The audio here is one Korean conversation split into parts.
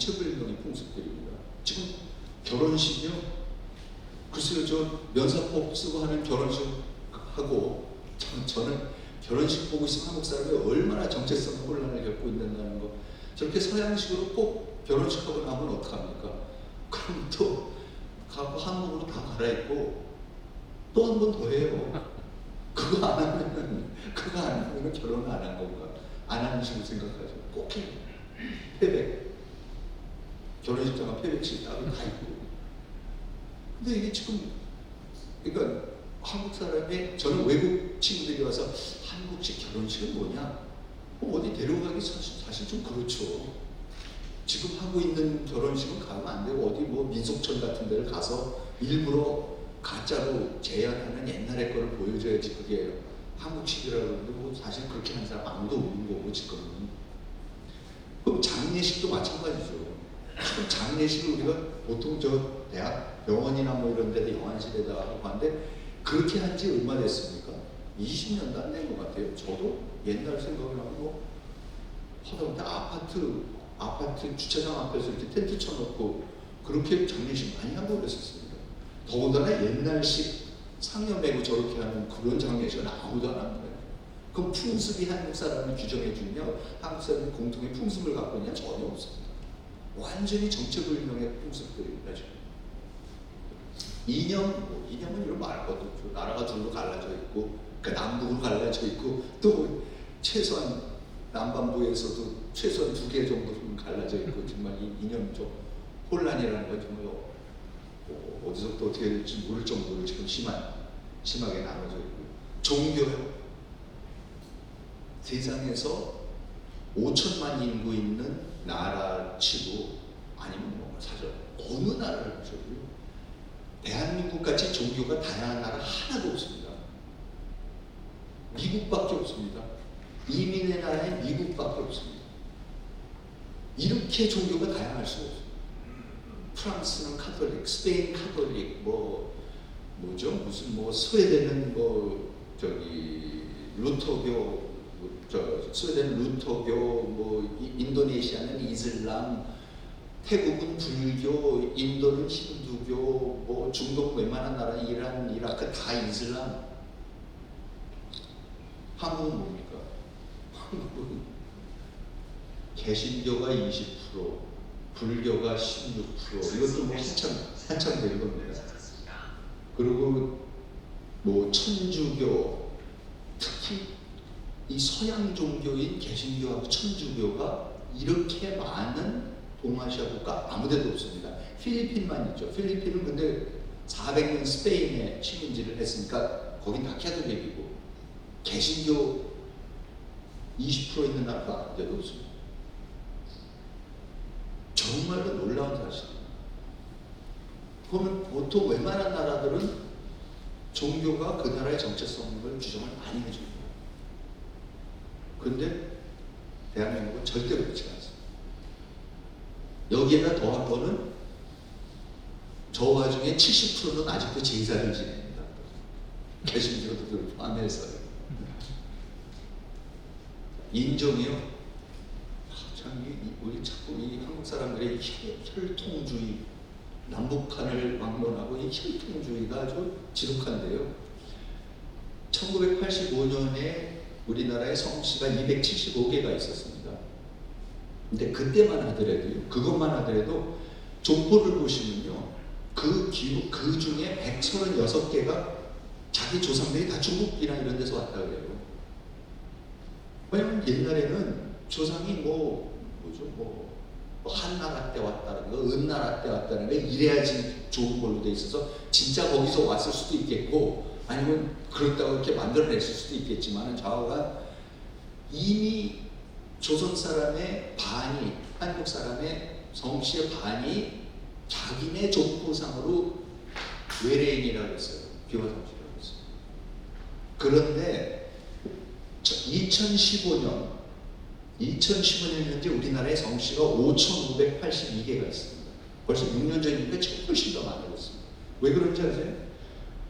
정체불명의 풍습들입니다. 지금 결혼식이요. 글쎄요, 저 면사포 쓰고 하는 결혼식 하고 저, 저는 결혼식 보고 있으면 한국 사람이 얼마나 정체성 혼란을 겪고 있는다는 거. 저렇게 서양식으로 꼭 결혼식 하고 나면 어떡합니까? 그럼 또 가고 한국으로 다 갈아입고 또 한 번 더 해요. 그거 안 하면은 그거 안 하면은 결혼을 안한 건가? 안 하는 식으로 생각하죠. 꼭 해요. 패백. 결혼식장은 패백실 따로 다 있고. 근데 이게 지금 그러니까 한국 사람이 저는 외국 친구들이 와서 한국식 결혼식은 뭐냐? 뭐 어디 데려가기 사실, 사실 좀 그렇죠. 지금 하고 있는 결혼식은 가면 안 되고 어디 뭐 민속촌 같은 데를 가서 일부러 가짜로 재현하는 옛날의 거를 보여줘야지 그게 한국식이라고 그러는데 뭐 사실 그렇게 하는 사람 아무도 없는 거고 지금은 그럼 장례식도 마찬가지죠 지금 장례식을 우리가 보통 저 대학 병원이나 뭐 이런 데도 영안실에다 하고 하는데 그렇게 한 지 얼마 됐습니까? 20년도 안 된 것 같아요 저도 옛날 생각을 뭐 하다못해 아파트 아파트 주차장 앞에서 이렇게 텐트 쳐놓고 그렇게 장례식 많이 하고 그랬었습니다. 더군다나 옛날식 상여 매고 저렇게 하는 그런 장례식은 아무도 안 하는 거예요. 그럼 풍습이 한국 사람을 규정해 주냐? 한국 사람이 공통의 풍습을 갖고 있냐? 전혀 없습니다. 완전히 정체불명의 풍습들입니다. 지금. 이념, 뭐 이념은 이런 말할 것도 없죠. 나라가 둘로 갈라져 있고, 그러니까 남북으로 갈라져 있고, 또 최소한 남반부에서도 최소한 두 개 정도는 갈라져 있고 정말 이 이념적 혼란이라는 건 정말 어, 어디서부터 어떻게 될지 모를 정도로 지금 심한 심하게 나눠져 있고 종교요 세상에서 5천만 인구 있는 나라 치고 아니면 뭐 사실 어느 나라를 보셔도요 대한민국 같이 종교가 다양한 나라 하나도 없습니다. 미국밖에 없습니다. 이민의 나라에 미국밖에 없습니다. 이렇게 종교가 다양할 수가 없어요. 프랑스는 카톨릭, 스페인 카톨릭, 뭐 뭐죠? 무슨 뭐 스웨덴은 뭐 저기 루터교, 뭐 저 스웨덴 루터교, 뭐 이- 인도네시아는 이슬람, 태국은 불교, 인도는 힌두교, 뭐 중동 웬만한 나라 이란, 이라크 다 이슬람. 한국은 뭡니까? 한국은 개신교가 20%, 불교가 16%, 이것도 뭐 한참 한참 될 겁니다. 그리고 뭐 천주교, 특히 이 서양 종교인 개신교하고 천주교가 이렇게 많은 동아시아 국가 아무데도 없습니다. 필리핀만 있죠. 필리핀은 근데 400년 스페인에 식민지를 했으니까 거긴 다 캐톨릭이고 개신교 20% 있는 나라가 아무데도 없습니다. 정말로 놀라운 사실입니다. 그러면 보통 웬만한 나라들은 종교가 그 나라의 정체성을 규정을 많이 해줍니다. 근데 대한민국은 절대 그렇지 않습니다. 여기에다 더한 거는 저 와중에 70%는 아직도 제사를 지냅니다. 인종이요. 아, 참, 이, 이- 우리 자꾸 이 한국 사람들의 혈, 혈통주의, 남북한을 막론하고 이 혈통주의가 아주 지독한데요. 1985년에 우리나라에 성씨가 275개가 있었습니다. 근데 그때만 하더라도요, 그것만 하더라도 족보를 보시면요, 그 기록, 그 중에 136개가 자기 조상들이 다 중국이나 이런 데서 왔다 그래요. 왜냐면 옛날에는 조상이 뭐 뭐죠 뭐, 뭐 한나라 때 왔다는 거, 은나라 때 왔다는 거 이래야지 좋은 걸로 돼 있어서 진짜 거기서 왔을 수도 있겠고 아니면 그렇다고 이렇게 만들어냈을 수도 있겠지만은 좌우가 이미 조선 사람의 반이 한국 사람의 성씨의 반이 자기네 족보상으로 외래인이라고 했어요. 비화성씨라고 했어요. 그런데 2015년 2015년 현재 우리나라의 성씨가 5,582개가 있습니다. 벌써 6년 전이니까 훨씬 더 많아졌습니다. 왜 그런지 아세요?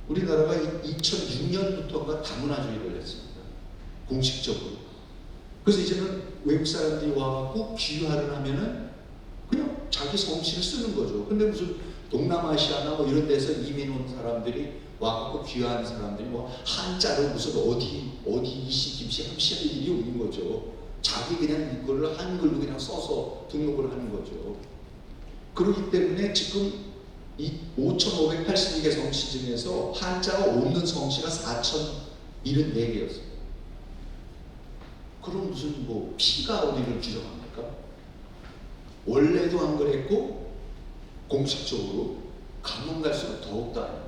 우리나라가 2006년부터가 다문화주의를 했습니다. 공식적으로. 그래서 이제는 외국 사람들이 와갖고 귀화를 하면은 그냥 자기 성씨를 쓰는 거죠. 근데 무슨 동남아시아나 뭐 이런 데서 이민 온 사람들이 와갖고 귀한 사람들이 뭐 한자로 무슨 어디 어디 이씨 김씨 함씨 할 일이 없는 거죠. 자기 그냥 이거를 한글로 그냥 써서 등록을 하는 거죠. 그렇기 때문에 지금 이 5,582개 성씨 중에서 한자가 없는 성씨가 4,074개였어요. 그럼 무슨 뭐 피가 어디를 규정합니까? 원래도 안 그랬고 공식적으로 가면 갈수록 해요.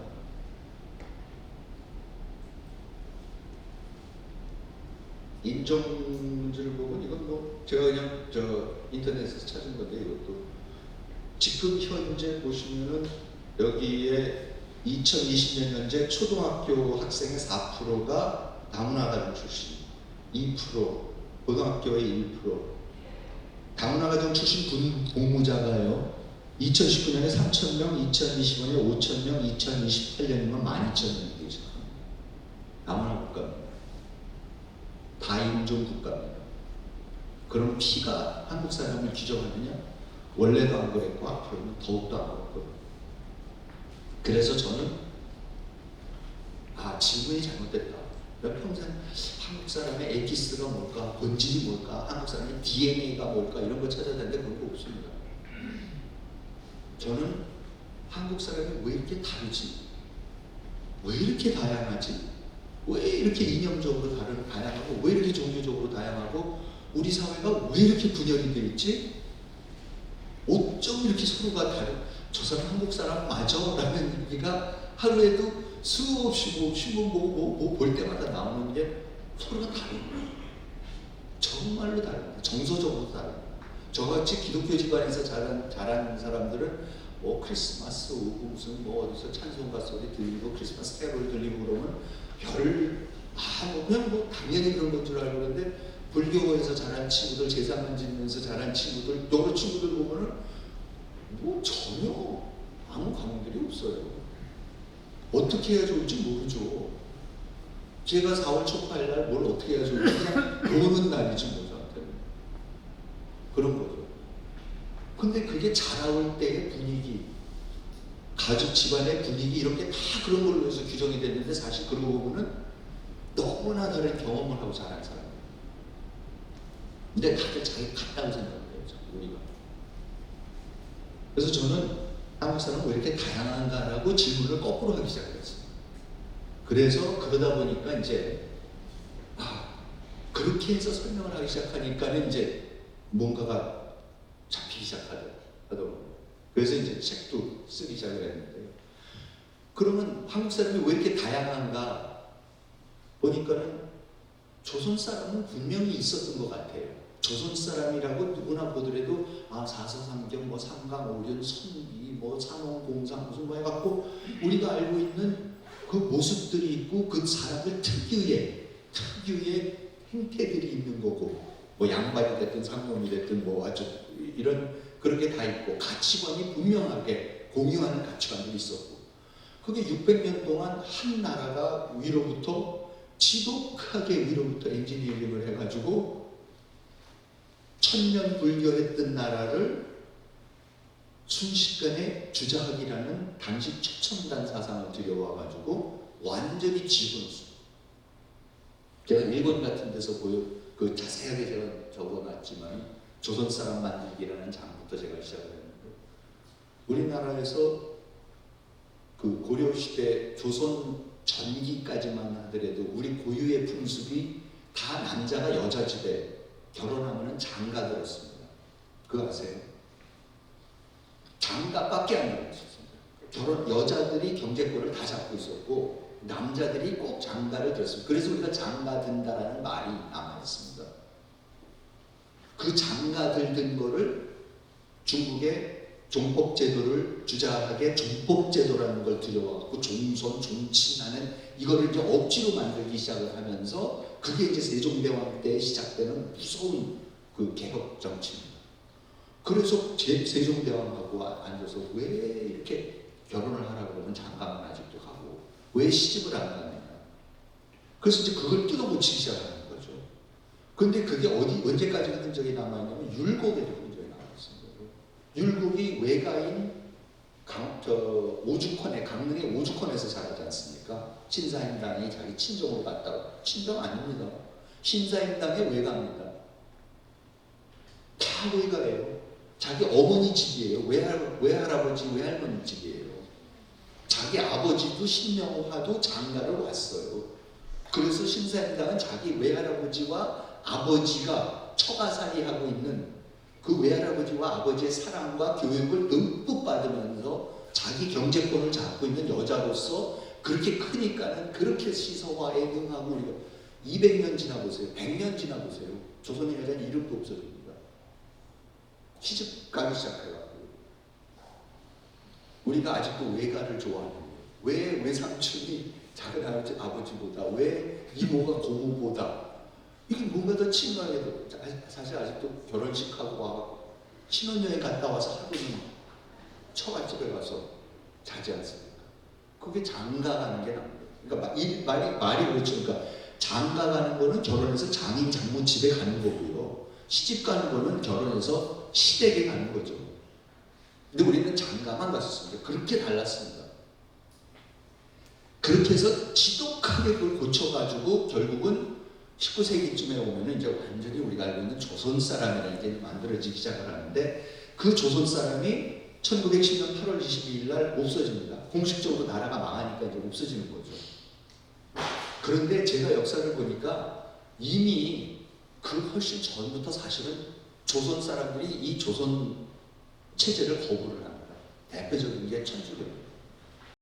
인정 문제를 보면 이건 뭐 제가 그냥 저 인터넷에서 찾은 건데 이것도 지금 현재 보시면은 여기에 2020년 현재 초등학교 학생의 4%가 다문화가정 출신, 2% 고등학교의 1%, 다문화가정 출신 군 복무자가요. 2019년에 3,000명, 2020년에 5,000명, 2028년이면 12,000명 되죠. 다문화 국가입니다. 다인종 국가입니다. 그럼 피가 한국 사람을 규정하느냐? 원래도 안 그랬고 앞으로는 더욱더 안 그랬고 그래서 저는 아 질문이 잘못됐다. 나 평생 한국 사람의 에기스가 뭘까, 본질이 뭘까, 한국 사람의 DNA가 뭘까 이런 거 찾아다녔는데 그런 거 없습니다. 저는 한국 사람이 왜 이렇게 다르지? 왜 이렇게 다양하지? 왜 이렇게 이념적으로 다른 다양하고 왜 이렇게 종교적으로 다양하고 우리 사회가 왜 이렇게 분열이 돼 있지? 어쩜 이렇게 서로가 다른 저 사람 한국 사람 맞아? 라는 얘기가 하루에도 수없이 뭐 신문 보고 뭐, 뭐볼 때마다 나오는 게 서로가 다른 거예요. 정말로 다릅니다. 정서적으로 다릅니다. 저같이 기독교 집안에서 자란, 자란 사람들은 뭐 크리스마스 오고 무슨 뭐 어디서 찬송가 소리 들리고 크리스마스 캐롤 들리고 그러면 별, 아, 뭐 그냥 뭐 당연히 그런 것줄 알고 그러는데 불교에서 자란 친구들, 제사만 지면서 자란 친구들, 여러 친구들 보면은 뭐 전혀 아무 감흥들이 없어요. 어떻게 해야 좋을지 모르죠. 제가 4월 초파일 날 뭘 어떻게 해야 좋을지 노는 날이지 뭐 저한테는. 그런 거죠. 근데 그게 자라올 때의 분위기, 가족 집안의 분위기 이런 게다 그런 걸로 해서 규정이 됐는데 사실 그러고 보면은 너무나 다른 경험을 하고 자란 사람이에요. 근데 다들 자기 같다고 생각해요. 우리가. 그래서 저는 한국 사람은 왜 이렇게 다양한가라고 질문을 거꾸로 하기 시작했어요. 그래서 그러다 보니까 이제 아 그렇게 해서 설명을 하기 시작하니까는 이제 뭔가가 잡히기 시작하더라고요. 그래서 이제 책도 쓰기 시작을 했는데요. 그러면 한국 사람이 왜 이렇게 다양한가 보니까는 조선 사람은 분명히 있었던 것 같아요. 조선 사람이라고 누구나 보더라도 아 사서삼경 뭐 삼강 오륜 선비 뭐 산업공상 무슨 뭐 해갖고 우리가 알고 있는 그 모습들이 있고 그 사람들 특유의 특유의 행태들이 있는 거고 뭐 양반이 됐든 상놈이 됐든 뭐 아주 이런 그런 게 다 있고 가치관이 분명하게 공유하는 가치관들이 있었고 그게 600년 동안 한 나라가 위로부터 지독하게 위로부터 엔지니어링을 해가지고 천년 불교했던 나라를 순식간에 주자학이라는 당시 최첨단 사상을 들여와가지고 완전히 집어넣었어요. 제가 일본 같은 데서 보여 그 자세하게 제가 적어놨지만 조선 사람 만들기라는 장부터 제가 시작을 했는데 우리나라에서 그 고려 시대 조선 전기까지만 하더라도 우리 고유의 풍습이 다 남자가 여자 집에 결혼하면은 장가 들었습니다. 그거 아세요? 장가밖에 안 들었습니다. 결혼 여자들이 경제권을 다 잡고 있었고 남자들이 꼭 장가를 들었습니다. 그래서 우리가 장가 든다라는 말이 남아 있습니다. 그 장가 들던 거를 중국의 종법 제도를 주자하게 종법 제도라는 걸 들여와갖고 종손 종친하는 이거를 이제 억지로 만들기 시작을 하면서 그게 이제 세종대왕 때 시작되는 무서운 그 개혁 정치입니다. 그래서 제 세종대왕하고 앉아서 왜 이렇게 결혼을 하라 그러면 장가만 아직도 가고 왜 시집을 안 가느냐. 그래서 이제 그걸 뜯어고치기 시작하는 거죠. 근데 그게 어디 언제까지 흔적이 남아있냐면 율곡에도 흔적이 남아있습니다. 율곡이 외가인 강, 저 오죽헌에 강릉의 오죽헌에서 자라지 않습니까? 신사임당이 자기 친정으로 갔다고 친정 아닙니다. 신사임당의 외가입니다. 다 외가예요. 자기 어머니 집이에요. 외할, 외할아버지, 외할머니 집이에요. 자기 아버지도 신명화도 장가를 왔어요. 그래서 신사임당은 자기 외할아버지와 아버지가 처가살이하고 있는 그 외할아버지와 아버지의 사랑과 교육을 듬뿍 받으면서 자기 경제권을 잡고 있는 여자로서 그렇게 크니까는 그렇게 시서화에 응하고 우리가 200년 지나보세요. 100년 지나보세요. 조선의 여자는 이름도 없어집니다. 시집 가기 시작해가지고 우리가 아직도 외가를 좋아하는 거예요. 왜 외삼촌이 작은 아버지, 아버지보다 왜 이모가 고모보다 이게 더 친근해도 사실 아직도 결혼식하고 와 신혼여행 갔다 와서 하루는 처갓집에 가서 자지 않습니까? 그게 장가가는 게 납니다. 그러니까 마- 이 말이 말이 그렇죠. 그러니까 장가가는 거는 결혼해서 장인 장모 집에 가는 거고요. 시집 가는 거는 결혼해서 시댁에 가는 거죠. 근데 우리는 장가만 갔었습니다. 그렇게 달랐습니다. 그렇게 해서 지독하게 그걸 고쳐가지고 결국은 19세기쯤에 오면은 이제 완전히 우리가 알고 있는 조선 사람이라는 게 만들어지기 시작을 하는데 그 조선 사람이 1910년 8월 22일 날 없어집니다. 공식적으로 나라가 망하니까 이제 없어지는 거죠. 그런데 제가 역사를 보니까 이미 그 훨씬 전부터 사실은 조선 사람들이 이 조선 체제를 거부를 합니다. 대표적인 게 천주교입니다.